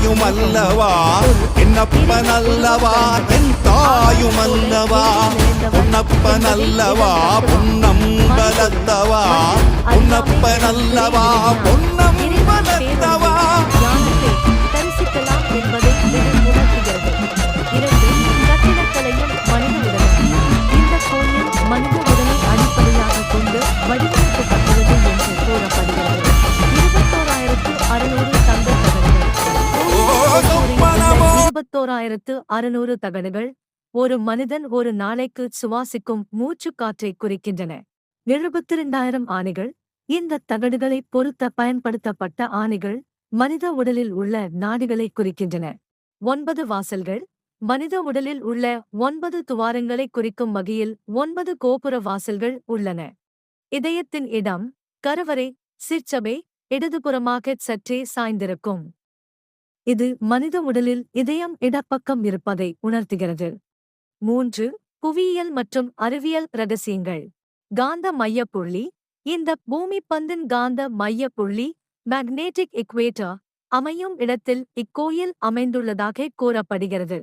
தாயும் அல்லவா? என்னப்பனல்லவா என் தாயும் அல்லவா? பொன்னப்பனல்லவா பொன்னம்பலத்தவா பொன்னப்பனல்லவா பொன் தகடுகள் அறுநூறு தகடுகள் ஒரு மனிதன் ஒரு நாளைக்கு சுவாசிக்கும் மூச்சுக்காற்றை குறிக்கின்றன. எழுபத்தி இரண்டாயிரம் ஆணைகள். இந்த தகடுகளை பொருத்த பயன்படுத்தப்பட்ட ஆணைகள் மனித உடலில் உள்ள நாடுகளை குறிக்கின்றன. ஒன்பது வாசல்கள். மனித உடலில் உள்ள ஒன்பது துவாரங்களை குறிக்கும் வகையில் ஒன்பது கோபுர வாசல்கள் உள்ளன. இதயத்தின் இடம் கருவறை சிற்சபை இடதுபுறமாகச் சற்றே சாய்ந்திருக்கும். இது மனித உடலில் இதயம் இடப்பக்கம் இருப்பதை உணர்த்துகிறது. மூன்று புவியியல் மற்றும் அறிவியல் ரகசியங்கள். காந்த மையப்புள்ளி. இந்த பூமி பந்தின் காந்த மையப்புள்ளி மேக்னேட்டிக் இக்வேட்டர் அமையும் இடத்தில் இக்கோயில் அமைந்துள்ளதாக கூறப்படுகிறது.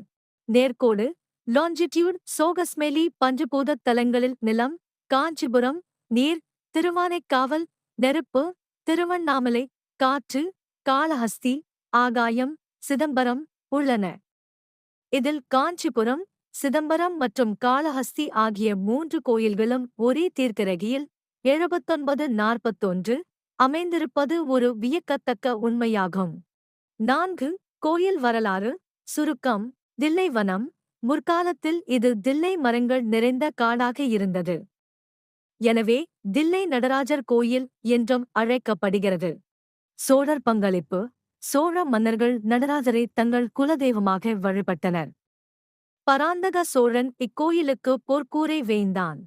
நேர்கோடு. லாஞ்சிடியூட் சோகஸ்மெலி பஞ்சபூத தலங்களில் நிலம் காஞ்சிபுரம் நீர் திருவானைக்காவல் நெருப்பு திருவண்ணாமலை காற்று காளஹஸ்தி ஆகாயம் சிதம்பரம் உள்ளன. இதில் காஞ்சிபுரம் சிதம்பரம் மற்றும் காளஹஸ்தி ஆகிய மூன்று கோயில்களும் ஒரே தீர்க்கரகியில் எழுபத்தொன்பது நாற்பத்தொன்று அமைந்திருப்பது ஒரு வியக்கத்தக்க உண்மையாகும். நான்கு கோயில் வரலாறு சுருக்கம் தில்லைவனம் முற்காலத்தில் இது தில்லை மரங்கள் நிறைந்த காடாக இருந்தது. எனவே தில்லை நடராஜர் கோயில் என்றும் அழைக்கப்படுகிறது. சோழர் பங்களிப்பு சோழ மன்னர்கள் நடராஜரை தங்கள் குலதெய்வமாக வழிபட்டனர். பராந்தக சோழன் இக்கோயிலுக்கு பொற்கூரை வேய்ந்தான்.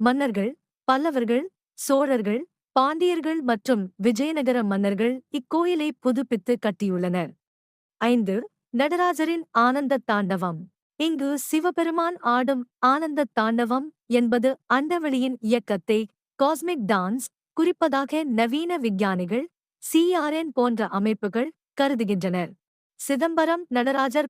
மன்னர்கள் பல்லவர்கள் சோழர்கள் பாண்டியர்கள் மற்றும் விஜயநகர மன்னர்கள் இக்கோயிலை புதுப்பித்து கட்டியுள்ளனர். ஐந்து நடராஜரின் ஆனந்த தாண்டவம். இங்கு சிவபெருமான் ஆடும் ஆனந்த தாண்டவம் என்பது அண்டவெளியின் இயக்கத்தை காஸ்மிக் டான்ஸ் குறிப்பதாக நவீன விஞ்ஞானிகள் சிஆர்என் போன்ற அமைப்புகள் கருதுகின்றனர். சிதம்பரம் நடராஜர்